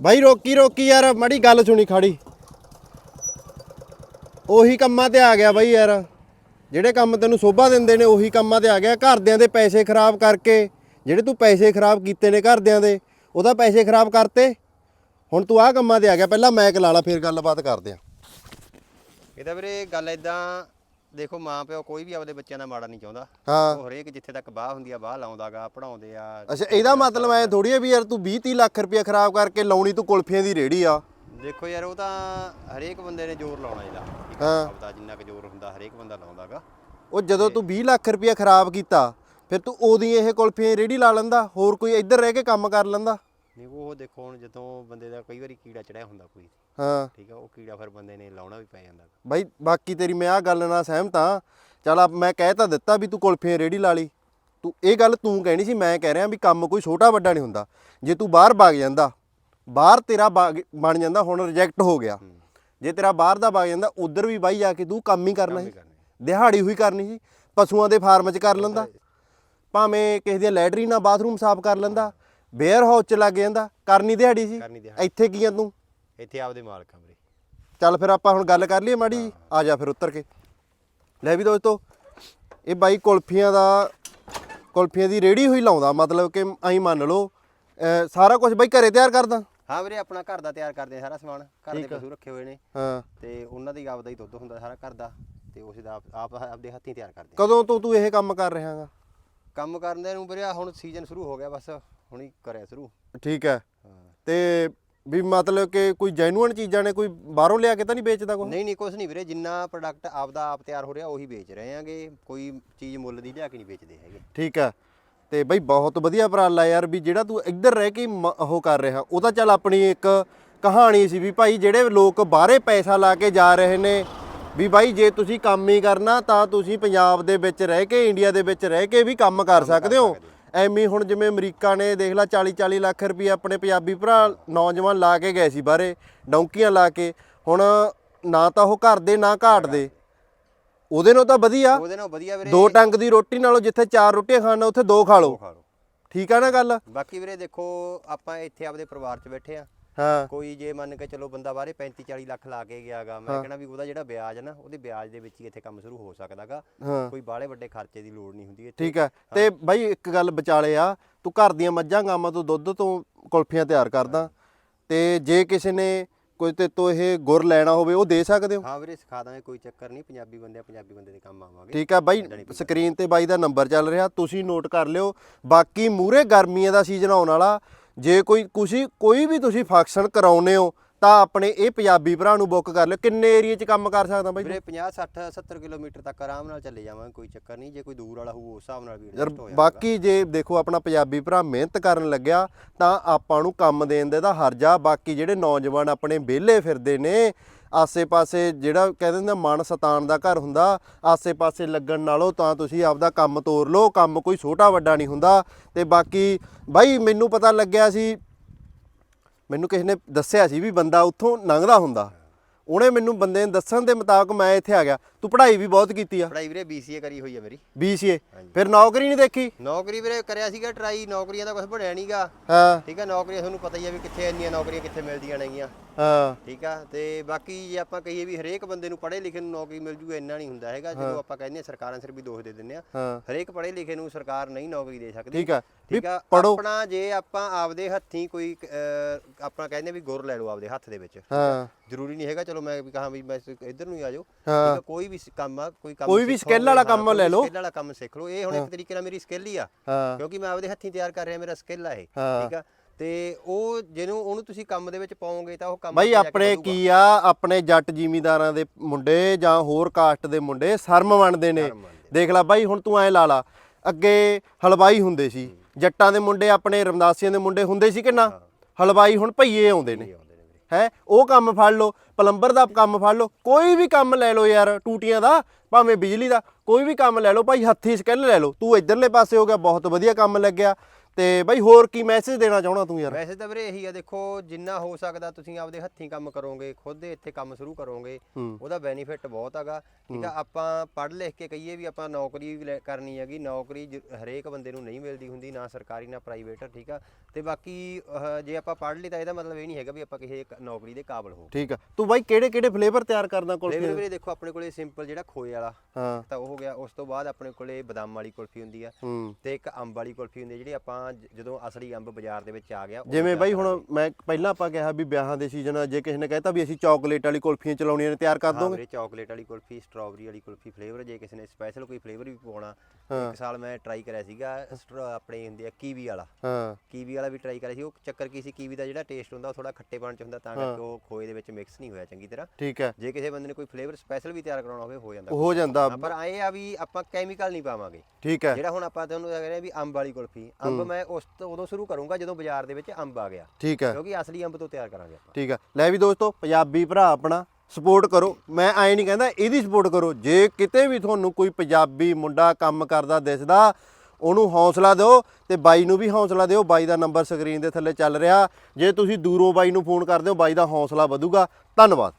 ਬਾਈ ਰੋਕੀ ਰੋਕੀ ਯਾਰ, ਮੜੀ ਗੱਲ ਸੁਣੀ ਖਾੜੀ। ਉਹੀ ਕੰਮਾਂ ਤੇ ਆ ਗਿਆ ਬਾਈ ਯਾਰ। ਜਿਹੜੇ ਕੰਮ ਤੈਨੂੰ ਸੋਭਾ ਦਿੰਦੇ ਨੇ, ਉਹੀ ਕੰਮਾਂ ਤੇ ਆ ਗਿਆ। ਘਰਦਿਆਂ ਦੇ ਪੈਸੇ ਖਰਾਬ ਕਰਕੇ, ਜਿਹੜੇ ਤੂੰ ਪੈਸੇ ਖਰਾਬ ਕੀਤੇ ਨੇ ਘਰਦਿਆਂ ਦੇ, ਉਹਦਾ ਪੈਸੇ ਖਰਾਬ ਕਰਤੇ। ਹੁਣ ਤੂੰ ਆਹ ਕੰਮਾਂ ਤੇ ਆ ਗਿਆ, ਪਹਿਲਾਂ ਮੈਕ ਲਾ ਲਾ, ਫਿਰ ਗੱਲਬਾਤ ਕਰਦੇ ਆ। ਇਹਦਾ ਵੀਰੇ, ਗੱਲ ਇਦਾਂ ਦੇਖੋ ਮਾਂ ਪਿਓ ਕੋਈ ਵੀ ਆਪਦੇ ਬੱਚਿਆਂ ਦਾ ਮਾੜਾ ਨਹੀਂ ਚਾਹੁੰਦਾ। ਹਾਂ। ਉਹ ਹਰੇਕ ਜਿੱਥੇ ਤੱਕ ਬਾਹ ਹੁੰਦੀ ਆ ਬਾਹ ਲਾਉਂਦਾਗਾ ਪੜਾਉਂਦੇ ਆ। ਅੱਛਾ ਇਹਦਾ ਮਤਲਬ ਐ ਥੋੜੀ ਹੈ ਵੀ ਯਾਰ ਤੂੰ 20 30 ਲੱਖ ਰੁਪਇਆ ਖਰਾਬ ਕਰਕੇ ਲਾਉਣੀ ਤੂੰ ਕੁਲਫੀਆਂ ਦੀ ਰੇੜੀ ਆ। ਦੇਖੋ ਯਾਰ ਉਹ ਤਾਂ ਹਰੇਕ ਬੰਦੇ ਨੇ ਜ਼ੋਰ ਲਾਉਣਾ ਇਹਦਾ। ਆ ਹਾਂ। ਆਪਦਾ ਜਿੰਨਾ ਕੁ ਜ਼ੋਰ ਹੁੰਦਾ ਹਰੇਕ ਬੰਦਾ ਲਾਉਂਦਾਗਾ। ਉਹ ਜਦੋਂ ਤੂੰ 20 ਲੱਖ ਰੁਪਇਆ ਖਰਾਬ ਕੀਤਾ ਫਿਰ ਤੂੰ ਉਹਦੀ ਇਹ ਕੁਲਫੀਆਂ ਦੀ ਰੇੜੀ ਲਾ ਲੈਂਦਾ ਹੋਰ ਕੋਈ ਇੱਧਰ ਰਹਿ ਕੇ ਕੰਮ ਕਰ ਲੈਂਦਾ। ਨਹੀਂ ਉਹ ਦੇਖੋ ਹੁਣ ਜਦੋਂ ਬੰਦੇ ਦਾ ਕਈ ਵਾਰੀ ਕੀੜਾ ਚੜਿਆ ਹੁੰਦਾ ਕੋਈ ਹਾਂ। ਠੀਕ ਆ ਉਹ ਕੀੜਾ ਫਿਰ ਬੰਦੇ ਨੇ ਲਾਉਣਾ ਵੀ ਪੈ ਜਾਂਦਾ। ਬਾਈ ਬਾਕੀ ਤੇਰੀ ਮੈਂ ਆ ਗੱਲ ਨਾਲ ਸਹਿਮਤ ਹਾਂ। ਚਲ ਆ ਮੈਂ ਕਹਿ ਤਾਂ ਦਿੱਤਾ ਵੀ ਤੂੰ ਕੁਲਫੀਆਂ ਰੇੜੀ ਲਾ ਲਈ। ਤੂੰ ਇਹ ਗੱਲ ਤੂੰ ਕਹਿਣੀ ਸੀ ਮੈਂ ਕਹਿ ਰਿਹਾ ਵੀ ਕੰਮ ਕੋਈ ਛੋਟਾ ਵੱਡਾ ਨਹੀਂ ਹੁੰਦਾ। ਜੇ ਤੂੰ ਬਾਹਰ ਵਗ ਜਾਂਦਾ ਬਾਹਰ ਤੇਰਾ ਬਾਗ- ਬਣ ਜਾਂਦਾ ਹੁਣ ਰਿਜੈਕਟ ਹੋ ਗਿਆ। ਜੇ ਤੇਰਾ ਬਾਹਰ ਦਾ ਵਗ ਜਾਂਦਾ ਉਧਰ ਵੀ ਬਾਈ ਜਾ ਕੇ ਤੂੰ ਕੰਮ ਹੀ ਕਰਨਾ ਸੀ। ਦਿਹਾੜੀ ਹੋਈ ਕਰਨੀ ਸੀ। ਪਸ਼ੂਆਂ ਦੇ ਫਾਰਮ 'ਚ ਕਰ ਲੈਂਦਾ। ਭਾਵੇਂ ਕਿਸੇ ਦੀ ਲੈਟਰੀ ਨਾਲ ਬਾਥਰੂਮ ਸਾਫ਼ ਕਰ ਲੈਂਦਾ। ਬੇਅਰ ਹਾਊਸ 'ਚ ਲੱਗ ਜਾਂਦਾ ਕਰਨੀ ਦਿਹਾੜੀ ਸੀ ਕਰਨੀ ਦਿਹਾੜੀ। ਇੱਥੇ ਕੀ ਆ ਤੂੰ? ਇੱਥੇ ਆਪਦੇ ਮਾਲਕਾਂ ਵੀਰੇ। ਚੱਲ ਫਿਰ ਆਪਾਂ ਹੁਣ ਗੱਲ ਕਰ ਲਈਏ ਮਾੜੀ? ਆ ਜਾ ਫਿਰ ਉੱਤਰ ਕੇ। ਲੈ ਵੀ ਦੋਸਤੋ ਇਹ ਬਾਈ ਕੁਲਫੀਆਂ ਦਾ ਕੁਲਫੀਆਂ ਦੀ ਰੇੜੀ ਹੋਈ ਲਾਉਂਦਾ ਮਤਲਬ ਕਿ ਐਂ ਮੰਨ ਲਓ ਅਹ ਸਾਰਾ ਕੁਝ ਬਾਈ ਘਰੇ ਤਿਆਰ ਕਰਦਾ? ਹਾਂ ਵੀਰੇ ਆਪਣਾ ਘਰ ਦਾ ਤਿਆਰ ਕਰਦੇ ਆ ਸਾਰਾ ਸਮਾਨ। ਘਰ ਦੇ ਪਸ਼ੂ ਰੱਖੇ ਹੋਏ ਨੇ। ਹਾਂ। ਤੇ ਉਹਨਾਂ ਦੀ ਆਪਦਾ ਹੀ ਦੁੱਧ ਹੁੰਦਾ ਸਾਰਾ ਘਰ ਦਾ ਤੇ ਉਸ ਦਾ ਆਪ ਆਪ ਆਪਦੇ ਹੱਥੀਂ ਤਿਆਰ ਕਰਦੇ ਆ। ਕਦੋਂ ਤੋਂ ਤੂੰ ਇਹ ਕੰਮ ਕਰ ਰਿਹਾਗਾ ਕੰਮ ਕਰਨ ਦੇ ਨੂੰ ਵੀਰੇ ਆਹ ਹੁਣ ਸੀਜ਼ਨ ਸ਼ੁਰੂ ਹੋ ਗਿਆ ਬਸ। ਹੁਣੀ ਕਰਿਆ ਸ਼ੁਰੂ। ਠੀਕ ਹੈ। ਤੇ ਵੀ ਮਤਲਬ ਕਿ ਕੋਈ ਜੈਨੂਅਨ ਚੀਜ਼ਾਂ ਨੇ ਕੋਈ ਬਾਹਰੋਂ ਲਿਆ ਕੇ ਤਾਂ ਨਹੀਂ ਵੇਚਦਾ ਕੋਈ? ਨਹੀਂ ਨਹੀਂ ਕੁਛ ਨਹੀਂ ਵੀਰੇ ਜਿੰਨਾ ਪ੍ਰੋਡਕਟ ਆਪਦਾ ਆਪ ਤਿਆਰ ਹੋ ਰਿਹਾ ਉਹੀ ਵੇਚ ਰਹੇ ਆਂਗੇ ਕੋਈ ਚੀਜ਼ ਮੁੱਲ ਦੀ ਲਿਆ ਕੇ ਨਹੀਂ ਵੇਚਦੇ ਹੈਗੇ। ਠੀਕ ਹੈ। ਤੇ ਬਈ ਬਹੁਤ ਵਧੀਆ ਉਪਰਾਲਾ ਯਾਰ ਵੀ ਜਿਹੜਾ ਤੂੰ ਇੱਧਰ ਰਹਿ ਕੇ ਉਹ ਕਰ ਰਿਹਾ। ਉਹ ਤਾਂ ਚੱਲ ਆਪਣੀ ਇੱਕ ਕਹਾਣੀ ਸੀ ਵੀ ਭਾਈ ਜਿਹੜੇ ਲੋਕ ਬਾਹਰੇ ਪੈਸਾ ਲਾ ਕੇ ਜਾ ਰਹੇ ਨੇ ਵੀ ਭਾਈ ਜੇ ਤੁਸੀਂ ਕੰਮ ਹੀ ਕਰਨਾ ਤਾਂ ਤੁਸੀਂ ਪੰਜਾਬ ਦੇ ਵਿੱਚ ਰਹਿ ਕੇ ਇੰਡੀਆ ਦੇ ਵਿੱਚ ਰਹਿ ਕੇ ਵੀ ਕੰਮ ਕਰ ਸਕਦੇ ਹੋ। ਐਵੇਂ ਹੁਣ ਜਿਵੇਂ ਅਮਰੀਕਾ ਨੇ ਦੇਖ ਲਾ 40 40 ਲੱਖ ਰੁਪਏ ਆਪਣੇ ਪੰਜਾਬੀ ਭਰਾ ਨੌਜਵਾਨ ਲਾ ਕੇ ਗਏ ਸੀ ਬਾਹਰੇ ਡੌਂਕੀਆਂ ਲਾ ਕੇ ਹੁਣ ਨਾ ਤਾਂ ਉਹ ਘਰ ਦੇ ਨਾ ਘਾਟ ਦੇ। ਉਹਦੇ ਨਾਲੋਂ ਤਾਂ ਵਧੀਆ। ਉਹਦੇ ਨਾਲ ਵਧੀਆ ਵੀਰੇ। ਦੋ ਟੰਗ ਦੀ ਰੋਟੀ ਨਾਲੋਂ ਜਿੱਥੇ ਚਾਰ ਰੋਟੀਆਂ ਖਾਣਾ ਉੱਥੇ ਦੋ ਖਾ ਲਓ। ਠੀਕ ਆ ਨਾ ਗੱਲ? ਬਾਕੀ ਵੀਰੇ ਦੇਖੋ ਆਪਾਂ ਇੱਥੇ ਆਪਦੇ ਪਰਿਵਾਰ 'ਚ ਬੈਠੇ ਆ। ਹਾਂ। ਕੋਈ ਜੇ ਮੰਨ ਕੇ ਚਲੋ ਬੰਦਾ ਬਾਹਰੇ 35 40 ਲੱਖ ਲਾ ਕੇ ਗਿਆਗਾ ਮੈਂ ਕਹਿੰਦਾ ਵੀ ਉਹਦਾ ਜਿਹੜਾ ਵਿਆਜ ਹੈ ਨਾ ਉਹਦੇ ਵਿਆਜ ਦੇ ਵਿੱਚ ਹੀ ਇੱਥੇ ਕੰਮ ਸ਼ੁਰੂ ਹੋ ਸਕਦਾਗਾ। ਕੋਈ ਬਾਹਲੇ ਵੱਡੇ ਖਰਚੇ ਦੀ ਲੋੜ ਨਹੀਂ ਹੁੰਦੀ ਇੱਥੇ। ਠੀਕ ਹੈ। ਤੇ ਬਾਈ ਇੱਕ ਗੱਲ ਵਿਚਾਲੇ ਆ ਤੂੰ ਘਰ ਦੀਆਂ ਮੱਝਾਂ ਗਾਵਾਂ ਤੋਂ ਦੁੱਧ ਤੋਂ ਕੁਲਫੀਆਂ ਤਿਆਰ ਕਰਦਾ। ਤੇ ਜੇ ਕਿਸੇ ਨੇ ਕੋਈ ਤੇ ਤੋਂ ਇਹ ਗੁਰ ਲੈਣਾ ਹੋਵੇ ਉਹ ਦੇ ਸਕਦੇ ਹੋ? ਹਾਂ ਵੀਰੇ ਸਿਖਾ ਦਾਂਗੇ ਕੋਈ ਚੱਕਰ ਨਹੀਂ ਪੰਜਾਬੀ ਬੰਦੇ ਆ ਪੰਜਾਬੀ ਬੰਦੇ ਦੇ ਕੰਮ ਆਵਾਂਗੇ। ਠੀਕ ਆ ਬਾਈ ਸਕਰੀਨ ਤੇ ਬਾਈ ਦਾ ਨੰਬਰ ਚੱਲ ਰਿਹਾ ਤੁਸੀਂ ਨੋਟ ਕਰ ਲਿਓ। ਬਾਕੀ ਮੂਰੇ ਗਰਮੀਆਂ ਦਾ ਸੀਜ਼ਨ ਆਉਣ ਵਾਲਾ ਜੇ ਕੋਈ ਕੁਛ ਕੋਈ ਵੀ ਤੁਸੀਂ ਫੰਕਸ਼ਨ ਕਰਾਉਨੇ ਹੋ ਤਾਂ ਆਪਣੇ ਇਹ ਪੰਜਾਬੀ ਭਰਾ ਨੂੰ ਬੁੱਕ ਕਰ ਲਿਓ। ਕਿੰਨੇ ਏਰੀਆ 'ਚ ਕੰਮ ਕਰ ਸਕਦਾ ਬਾਈ ਵੀਰੇ 50 60 70 ਕਿਲੋਮੀਟਰ ਤੱਕ ਆਰਾਮ ਨਾਲ ਚੱਲੇ ਜਾਵਾਂਗੇ ਕੋਈ ਚੱਕਰ ਨਹੀਂ। ਜੇ ਕੋਈ ਦੂਰ ਵਾਲਾ ਹੋਊ ਉਸ ਹਿਸਾਬ ਨਾਲ ਵੀ ਯਾਰ adjust ਹੋ ਜਾਊਗਾ। ਬਾਕੀ ਜੇ ਦੇਖੋ ਆਪਣਾ ਪੰਜਾਬੀ ਭਰਾ ਮਿਹਨਤ ਕਰਨ ਲੱਗਿਆ ਤਾਂ ਆਪਾਂ ਨੂੰ ਕੰਮ ਦੇਣ ਦੇ ਦਾ ਹਰਜਾ ਬਾਕੀ ਜਿਹੜੇ ਨੌਜਵਾਨ ਆਪਣੇ ਵਿਹਲੇ ਫਿਰਦੇ ਨੇ ਆਸੇ-ਪਾਸੇ ਜਿਹੜਾ ਕਹਿੰਦੇ ਨੇ ਮਨ ਸਤਾਨ ਦਾ ਘਰ ਹੁੰਦਾ ਆਸੇ-ਪਾਸੇ ਲੱਗਣ ਨਾਲੋਂ ਤਾਂ ਤੁਸੀਂ ਆਪਦਾ ਕੰਮ ਤੋਰ ਲਓ। ਕੰਮ ਕੋਈ ਛੋਟਾ ਵੱਡਾ ਨਹੀਂ ਹੁੰਦਾ। ਤੇ ਬਾਕੀ ਬਾਈ ਮੈਨੂੰ ਪਤਾ ਲੱਗਿਆ ਸੀ ਮੈਨੂੰ ਕਿਸੇ ਨੇ ਦੱਸਿਆ ਸੀ ਵੀ ਬੰਦਾ ਉੱਥੋਂ ਲੰਘਦਾ ਹੁੰਦਾ। ਉਹਨੇ ਮੈਨੂੰ ਬੰਦੇ ਨੇ ਦੱਸਣ ਦੇ ਮੁਤਾਬਕ ਮੈਂ ਇੱਥੇ ਆ ਗਿਆ। ਤੂੰ ਪੜ੍ਹਾਈ ਵੀ ਬਹੁਤ ਕੀਤੀ ਆ। ਪੜ੍ਹਾਈ ਵੀਰੇ BCA ਕਰੀ ਹੋਈ ਹੈ ਮੇਰੀ। BCA ਫਿਰ ਨੌਕਰੀ ਨਹੀਂ ਦੇਖੀ? ਨੌਕਰੀ ਵੀਰੇ ਕਰਿਆ ਸੀਗਾ ਟਰਾਈ ਨੌਕਰੀਆਂ ਦਾ ਕੁਝ ਬਣਿਆ ਨਹੀਂਗਾ ਹਾਂ। ਠੀਕ ਹੈ ਨੌਕਰੀਆਂ ਤੁਹਾਨੂੰ ਪਤਾ ਹੀ ਆ ਵੀ ਕਿੱਥੇ ਇੰਨੀਆਂ ਨੌਕਰੀਆਂ ਕਿੱਥੇ ਮਿਲਦੀਆਂ ਨੇਗੀਆਂ। ਹਾਂ। ਠੀਕ ਆ ਤੇ ਬਾਕੀ ਜੇ ਆਪਾਂ ਕਹੀਏ ਵੀ ਹਰੇਕ ਬੰਦੇ ਨੂੰ ਪੜ੍ਹੇ ਲਿਖੇ ਨੂੰ ਨੌਕਰੀ ਮਿਲ ਜੂਗਾ ਇੰਨਾ ਨਹੀਂ ਹੁੰਦਾ ਹੈਗਾ। ਜਦੋਂ ਆਪਾਂ ਕਹਿੰਦੇ ਆ ਸਰਕਾਰਾਂ ਸਿਰ ਵੀ ਦੋਸ਼ ਦੇ ਦਿੰਦੇ ਆ। ਹਰੇਕ ਪੜ੍ਹੇ ਲਿਖੇ ਨੂੰ ਸਰਕਾਰ ਨਹੀਂ ਨੌਕਰੀ ਦੇ ਸਕਦੀ। ਠੀਕ ਆ। ਠੀਕ ਆ ਆਪਣਾ ਜੇ ਆਪਾਂ ਆਪਦੇ ਹੱਥੀਂ ਕੋਈ ਆਪਣਾ ਕਹਿੰਦੇ ਵੀ ਗੁਰ ਲੈ ਲਓ ਆਪਦੇ ਹੱਥ ਦੇ ਵਿੱਚ। ਹਾਂ। ਜ਼ਰੂਰੀ ਨਹੀਂ ਹੈਗਾ ਚਲੋ ਮੈਂ ਵੀ ਕਹਾਂ ਵੀ ਮੈਂ ਇੱਧਰ ਨੂੰ ਹੀ ਆ ਜਾਓ। ਆ ਕੋਈ ਵੀ ਕੰਮ ਆ ਕੋਈ ਕੰਮ ਕੋਈ ਵੀ skill ਵਾਲਾ ਹਾਂ, ਕੰਮ ਕੋਈ ਲੈ ਲਓ। skill ਵਾਲਾ ਕੰਮ ਸਿੱਖ ਲਓ। ਇਹ ਹੁਣ ਇੱਕ ਤਰੀਕੇ ਨਾਲ ਮੇਰੀ ਸਕਿੱਲ ਹੀ ਆ। ਹਾਂ। ਕਿਉਂਕਿ ਮੈਂ ਆਪਦੇ ਹੱਥੀਂ ਤਿਆਰ ਕਰ ਰਿਹਾ ਮੇਰਾ ਸਕਿੱਲ ਆ ਇਹ। ਹਾਂ। ਠੀਕ ਆ? ਤੇ ਉਹ ਜਿਹਨੂੰ ਉਹਨੂੰ ਤੁਸੀਂ ਕੰਮ ਦੇ ਵਿੱਚ ਪਾਓਗੇ ਤਾਂ ਉਹ ਕੰਮ ਬਾਈ ਅੱਗੇ ਜਾ ਕੇ ਆਪਣੇ ਵਧੂਗਾ। ਕੀ ਆ? ਆਪਣੇ ਜੱਟ ਜ਼ਿਮੀਂਦਾਰਾਂ ਦੇ ਮੁੰਡੇ ਜਾਂ ਹੋਰ ਕਾਸਟ ਦੇ ਮੁੰਡੇ ਸ਼ਰਮ ਮੰਨਦੇ ਨੇ। ਸ਼ਰਮ ਮੰਨਦੇ। ਦੇਖ ਲੈ ਬਾਈ ਹੁਣ ਤੂੰ ਐ ਲਾ ਲਾ ਅੱਗੇ ਹਲਵਾਈ ਹੁੰਦੇ ਸੀ। ਜੱਟਾਂ ਦੇ ਮੁੰਡੇ ਆਪਣੇ ਰਮਦਾਸੀਆਂ ਦੇ ਮੁੰਡੇ ਹੁੰਦੇ ਸੀ ਕਿ ਨਾ? ਹਲਵਾਈ ਹੁਣ ਭਈਏ ਆਉਂਦੇ ਨੇ। ਹੈ, ਉਹ ਕੰਮ ਫੜ ਲਓ, ਪਲੰਬਰ ਦਾ ਕੰਮ ਫੜ ਲਓ, ਕੋਈ ਵੀ ਕੰਮ ਲੈ ਲਓ ਯਾਰ ਟੂਟੀਆਂ ਦਾ, ਭਾਵੇਂ ਬਿਜਲੀ ਦਾ, ਕੋਈ ਵੀ ਕੰਮ ਲੈ ਲਓ, ਭਾਈ ਹੱਥੀ ਸਕਿੱਲ ਲੈ ਲਓ, ਤੂੰ ਇਧਰਲੇ ਪਾਸੇ ਹੋ ਗਿਆ, ਬਹੁਤ ਵਧੀਆ ਕੰਮ ਲੱਗਿਆ। ਤੇ ਬਾਈ ਹੋਰ ਕੀ ਮੈਸੇਜ ਦੇਣਾ ਚਾਹਣਾ ਤੂੰ ਯਾਰ? ਵੈਸੇ ਤਾਂ ਵੀਰੇ ਇਹੀ ਆ ਦੇਖੋ ਜਿੰਨਾ ਹੋ ਸਕਦਾ ਤੁਸੀਂ ਆਪਦੇ ਹੱਥੀਂ ਕੰਮ ਕਰੋਗੇ ਖੁਦ ਦੇ ਇੱਥੇ ਕੰਮ ਸ਼ੁਰੂ ਕਰੋਗੇ। ਉਹਦਾ ਬੈਨੀਫਿਟ ਬਹੁਤ ਹੈਗਾ। ਠੀਕ ਆ ਆਪਾਂ ਪੜ੍ਹ ਲਿਖ ਕੇ ਕਹੀਏ ਵੀ ਆਪਾਂ ਨੌਕਰੀ ਕਰਨੀ ਹੈਗੀ ਨੌਕਰੀ ਹਰੇਕ ਬੰਦੇ ਨੂੰ ਨਹੀਂ ਮਿਲਦੀ ਹੁੰਦੀ ਨਾ ਸਰਕਾਰੀ ਨਾ ਪ੍ਰਾਈਵੇਟ ਠੀਕ ਆ। ਤੇ ਬਾਕੀ ਜੇ ਆਪਾਂ ਪੜ੍ਹ ਲਈ ਤਾਂ ਇਹਦਾ ਮਤਲਬ ਇਹ ਨਹੀਂ ਹੈਗਾ ਵੀ ਆਪਾਂ ਕਿਸੇ ਨੌਕਰੀ ਦੇ ਕਾਬਲ ਹੋ ਠੀਕ ਆ। ਤੂੰ ਬਾਈ ਕਿਹੜੇ ਕਿਹੜੇ ਫਲੇਵਰ ਤਿਆਰ ਕਰਦਾ ਫਲੇਵਰ ਕੁਲਫੀ? ਵੀਰੇ ਦੇਖੋ ਆਪਣੇ ਕੋਲੇ ਸਿੰਪਲ ਜਿਹੜਾ ਖੋਏ ਵਾਲਾ ਤਾਂ ਉਹ ਹੋ ਗਿਆ ਉਸ ਤੋਂ ਬਾਅਦ ਆਪਣੇ ਕੋਲੇ ਬਦਾਮ ਵਾਲੀ ਕੁਲਫੀ ਹੁੰਦੀ ਆ। ਤੇ ਇੱਕ ਅੰਬ ਵਾਲੀ ਕੁਲਫੀ ਹੁੰਦੀ ਜਿਹੜੀ ਆਪਾਂ ਜ- ਜਦੋਂ ਅਸਲੀ ਅੰਬ ਬਾਜ਼ਾਰ ਦੇ ਵਿੱਚ ਆ ਗਿਆ ਉਦੋਂ ਜਿਵੇਂ ਬਾਈ। ਹੁਣ ਮੈਂ ਪਹਿਲਾਂ ਆਪਾਂ ਕਿਹਾ ਵੀ ਵਿਆਹਾਂ ਦੇ ਸੀਜ਼ਨ ਜੇ ਕਿਸੇ ਨੇ ਕਹਿਤਾ ਵੀ ਅਸੀਂ ਚਾਕਲੇਟ ਵਾਲੀ ਕੁਲਫੀਆਂ ਚਲਾਉਣੀਆਂ ਨੇ ਤਿਆਰ ਕਰ ਹਾਂ ਦੋਗੇ? ਵੀਰੇ ਚਾਕਲੇਟ ਵਾਲੀ ਕੁਲਫੀ ਸਟ੍ਰਾਬੇਰੀ ਵਾਲੀ ਕੁਲਫੀ ਫਲੇਵਰ ਜੇ ਕਿਸੇ ਨੇ ਸਪੈਸ਼ਲ ਕੋਈ ਫਲੇਵਰ ਵੀ ਪਾਉਣਾ ਹਾਂ। ਇੱਕ ਸਾਲ ਮੈਂ ਟਰਾਈ ਕਰਿਆ ਸੀਗਾ ਸਟ੍ਰਾ- ਆਪਣੇ ਹੁੰਦੇ ਆ ਕੀਵੀ ਵਾਲਾ। ਹਾਂ। ਕੀਵੀ ਵਾਲਾ ਵੀ ਟਰਾਈ ਕਰਿਆ ਸੀ ਉਹ ਚੱਕਰ ਕੀ ਸੀ ਕੀਵੀ ਦਾ ਜਿਹੜਾ ਟੇਸਟ ਹੁੰਦਾ ਉਹ ਥੋੜਾ ਖੱਟੇਪਣ ਚ ਹੁੰਦਾ ਤਾਂ ਕਰਕੇ ਉਹ ਖੋਏ ਦੇ ਵਿੱਚ ਮਿਕਸ ਨਹੀਂ ਹੋਇਆ ਚੰਗੀ ਤਰ੍ਹਾਂ। ਠੀਕ ਹੈ। ਜੇ ਕਿਸੇ ਬੰਦੇ ਨੇ ਕੋਈ ਫਲੇਵਰ ਸਪੈਸ਼ਲ ਵੀ ਤਿਆਰ ਕਰਾਉਣਾ ਹੋਵੇ ਹੋ ਜਾਂਦਾ। ਹੋ ਜਾਂਦਾ। ਹਾਂ, ਪਰ ਆਏ ਆ ਵੀ ਆਪਾਂ ਕੈਮੀਕਲ ਨਹੀਂ ਪਾਵਾਂਗੇ। ਠੀਕ ਹੈ। ਜਿਹੜਾ ਹੁਣ ਆਪਾਂ ਤੁਹਾਨੂੰ ਲੱਗ ਰਿਹਾ ਵੀ ਅੰਬ ਵਾਲੀ ਕੁਲਫੀ ਅੰਬ ਮੈਂ ਉਸ ਤੋਂ ਉਦੋਂ ਸ਼ੁਰੂ ਕਰੂੰਗਾ ਜਦੋਂ ਬਾਜ਼ਾਰ ਦੇ ਵਿੱਚ ਅੰਬ ਆ ਗਿਆ। ਠੀਕ ਹੈ। ਕਿਉਂਕਿ ਅਸਲੀ ਅੰਬ ਤੋਂ ਤਿਆਰ ਕਰਾਂਗੇ ਆਪਾਂ। ਠੀਕ ਹੈ। ਲੈ ਵੀ ਦੋਸਤੋ ਪੰਜਾਬੀ ਭਰਾ ਆਪਣਾ ਸਪੋਰਟ ਕਰੋ। ਮੈਂ ਐ ਨਹੀਂ ਕਹਿੰਦਾ ਇਹਦੀ ਸਪੋਰਟ ਕਰੋ। ਜੇ ਕਿਤੇ ਵੀ ਤੁਹਾਨੂੰ ਕੋਈ ਪੰਜਾਬੀ ਮੁੰਡਾ ਕੰਮ ਕਰਦਾ ਦਿਸਦਾ ਉਹਨੂੰ ਹੌਸਲਾ ਦਿਓ ਤੇ ਬਾਈ ਨੂੰ ਵੀ ਹੌਸਲਾ ਦਿਓ। ਬਾਈ ਦਾ ਨੰਬਰ ਸਕਰੀਨ ਦੇ ਥੱਲੇ ਚੱਲ ਰਿਹਾ। ਜੇ ਤੁਸੀਂ ਦੂਰੋਂ ਬਾਈ ਨੂੰ ਫੋਨ ਕਰਦੇ ਹੋ ਬਾਈ ਦਾ ਹੌਸਲਾ ਵਧੂਗਾ। ਧੰਨਵਾਦ।